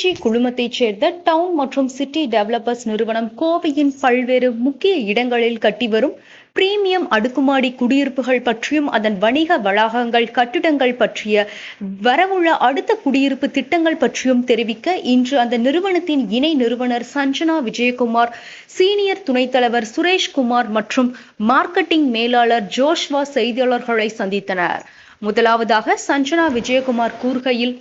PG குழுமத்தைச் சேர்ந்த down மற்றும் city developers நிறுவனம் கோவையின் பல்வேறு முக்கிய இடங்களில் கட்டி வரும் பிரீமியம் அடுக்குமாடி குடியிருப்புகள் பற்றியும் அதன் வணிக வளாகங்கள் கட்டிடங்கள் பற்றிய வரவுள்ள அடுத்த குடியிருப்பு திட்டங்கள் பற்றியும் தெரிவிக்க இன்று அந்த நிறுவனத்தின் இணை நிறுவனர் சஞ்சனா விஜயகுமார் சீனியர் துணைத் தலைவர் சுரேஷ்குமார் மற்றும் மார்க்கெட்டிங் மேலாளர் ஜோஷ்வா செய்தியாளர்களை சந்தித்தனர். முதலாவதாக சஞ்சனா விஜயகுமார் கூறுகையில்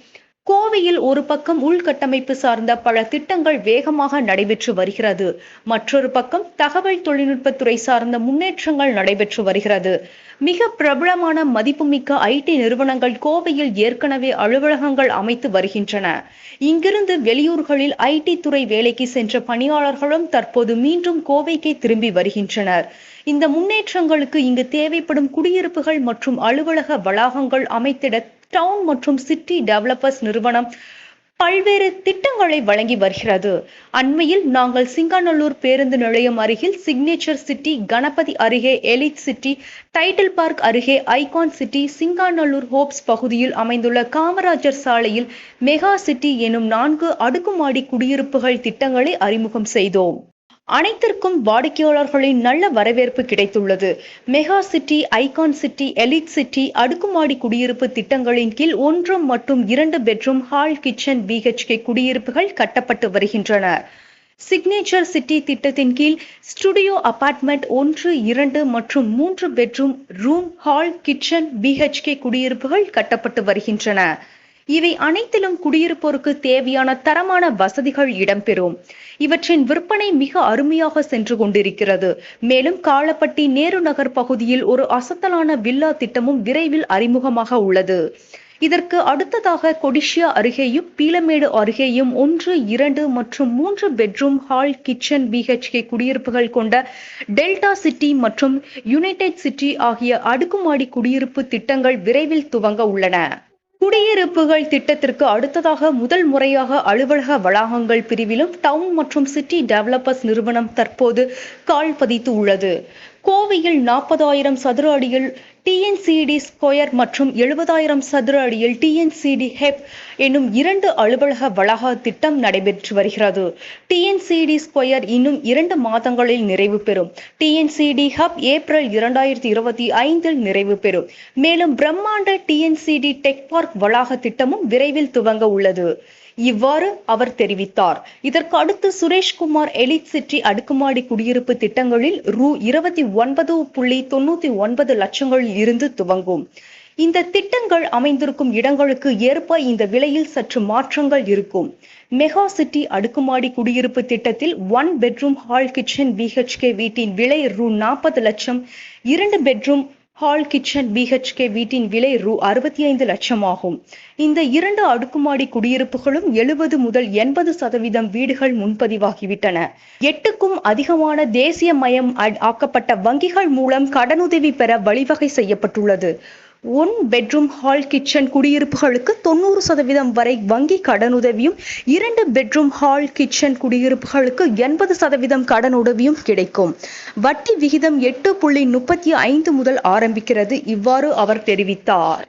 கோவையில் ஒரு பக்கம் உள்கட்டமைப்பு சார்ந்த பல திட்டங்கள் வேகமாக நடைபெற்று வருகிறது. மற்றொரு பக்கம் தகவல் தொழில்நுட்பத்துறை சார்ந்த முன்னேற்றங்கள் நடைபெற்று வருகிறது. மிக பிரபலமான மதிப்புமிக்க ஐடி நிறுவனங்கள் கோவையில் ஏற்கனவே அலுவலகங்கள் அமைத்து வருகின்றன. இங்கிருந்து வெளியூர்களில் ஐடி துறை வேலைக்கு சென்ற பணியாளர்களும் தற்போது மீண்டும் கோவைக்கே திரும்பி வருகின்றனர். இந்த முன்னேற்றங்களுக்கு இங்கு தேவைப்படும் குடியிருப்புகள் மற்றும் அலுவலக வளாகங்கள் அமைத்திட டவுன் மற்றும் சிட்டி டெவலப்பர்ஸ் நிறுவனம் பல்வேறு திட்டங்களை வழங்கி வருகிறது. அண்மையில் நாங்கள் சிங்காநல்லூர் பேருந்து நிலையம் அருகில் சிக்னேச்சர் சிட்டி கணபதி அருகே எலிட் சிட்டி டைட்டில் பார்க் அருகே ஐகான் சிட்டி சிங்காநல்லூர் ஹோப்ஸ் பகுதியில் அமைந்துள்ள காமராஜர் சாலையில் மெகா சிட்டி எனும் நான்கு அடுக்குமாடி குடியிருப்புகள் திட்டங்களை அறிமுகம் செய்தோம். அனைத்திற்கும் வாடிக்கையாளர்களின் நல்ல வரவேற்பு கிடைத்துள்ளது. Mega city icon city elite city அடுக்குமாடி குடியிருப்பு திட்டங்களின் கீழ் ஒன்று மற்றும் இரண்டு பெட்ரூம் ஹால் கிச்சன் பிஹெச்கே குடியிருப்புகள் கட்டப்பட்டு வருகின்றன. சிக்னேச்சர் சிட்டி திட்டத்தின் கீழ் ஸ்டுடியோ அபார்ட்மெண்ட் ஒன்று இரண்டு மற்றும் மூன்று bedroom room hall kitchen BHK குடியிருப்புகள் கட்டப்பட்டு வருகின்றன. இவை அனைத்திலும் குடியிருப்போருக்கு தேவையான தரமான வசதிகள் இடம்பெறும். இவற்றின் விற்பனை மிக அருமையாக சென்று கொண்டிருக்கிறது. மேலும் காலப்பட்டி நேரு நகர் பகுதியில் ஒரு அசத்தலான வில்லா திட்டமும் விரைவில் அறிமுகமாக உள்ளது. இதற்கு அடுத்ததாக கொடிஷியா அருகேயும் பீலமேடு அருகேயும் ஒன்று இரண்டு மற்றும் மூன்று பெட்ரூம் ஹால் கிச்சன் பிஹெச்கே குடியிருப்புகள் கொண்ட டெல்டா சிட்டி மற்றும் யுனைடெட் சிட்டி ஆகிய அடுக்குமாடி குடியிருப்பு திட்டங்கள் விரைவில் துவங்க உள்ளன. குடியிருப்புகள் திட்டத்திற்கு அடுத்ததாக முதல் முறையாக அலுவலக வளாகங்கள் பிரிவிலும் டவுன் மற்றும் சிட்டி டெவலப்பர்ஸ் நிறுவனம் தற்போது கால் பதித்து உள்ளது. கோவையில் நாற்பதாயிரம் சதுர அடியில் டிஎன்சிடி ஸ்கொயர் மற்றும் எழுபதாயிரம் சதுர அடியில் டிஎன்சிடி ஹெப் என்னும் இரண்டு அலுவலக வளாக திட்டம் நடைபெற்று வருகிறது. டிஎன்சிடி ஸ்கொயர் இன்னும் இரண்டு மாதங்களில் நிறைவு பெறும். டிஎன்சிடி ஹப் ஏப்ரல் இரண்டாயிரத்தி இருபத்தி ஐந்தில் நிறைவு பெறும். மேலும் பிரம்மாண்ட டிஎன்சிடி டெக் பார்க் வளாக திட்டமும் விரைவில் துவங்க உள்ளது. இவ்வாறு அவர் தெரிவித்தார். இதற்கு அடுத்து சுரேஷ்குமார் எலிட் சிட்டி அடுக்குமாடி குடியிருப்பு திட்டங்களில் ரூ இருபத்தி ஒன்பது புள்ளி தொண்ணூத்தி ஒன்பது லட்சங்களில் இருந்து துவங்கும். இந்த திட்டங்கள் அமைந்திருக்கும் இடங்களுக்கு ஏற்ப இந்த விலையில் சற்று மாற்றங்கள் இருக்கும். மெகா சிட்டி அடுக்குமாடி குடியிருப்பு திட்டத்தில் one bedroom hall kitchen BHK வீட்டின் விலை ரூ நாற்பது லட்சம் இரண்டு பெட்ரூம் ஹால் கிச்சன் பிஹெச்கே வீட்டின் விலை ரூ அறுபத்தி ஐந்து லட்சம் ஆகும் இந்த இரண்டு அடுக்குமாடி குடியிருப்புகளும் எழுபது முதல் எண்பது சதவீதம் வீடுகள் முன்பதிவாகிவிட்டன. எட்டுக்கும் அதிகமான தேசிய மயம் ஆக்கப்பட்ட வங்கிகள் மூலம் கடனுதவி பெற வழிவகை செய்யப்பட்டுள்ளது. ஒன் பெட்ரூம் ஹால் கிச்சன் குடியிருப்புகளுக்கு தொண்ணூறு சதவீதம் வரை வங்கி கடனுதவியும் இரண்டு பெட்ரூம் ஹால் கிச்சன் குடியிருப்புகளுக்கு எண்பது சதவீதம் கடனுதவியும் கிடைக்கும். வட்டி விகிதம் எட்டு புள்ளி முப்பத்தி ஐந்து முதல் ஆரம்பிக்கிறது. இவ்வாறு அவர் தெரிவித்தார்.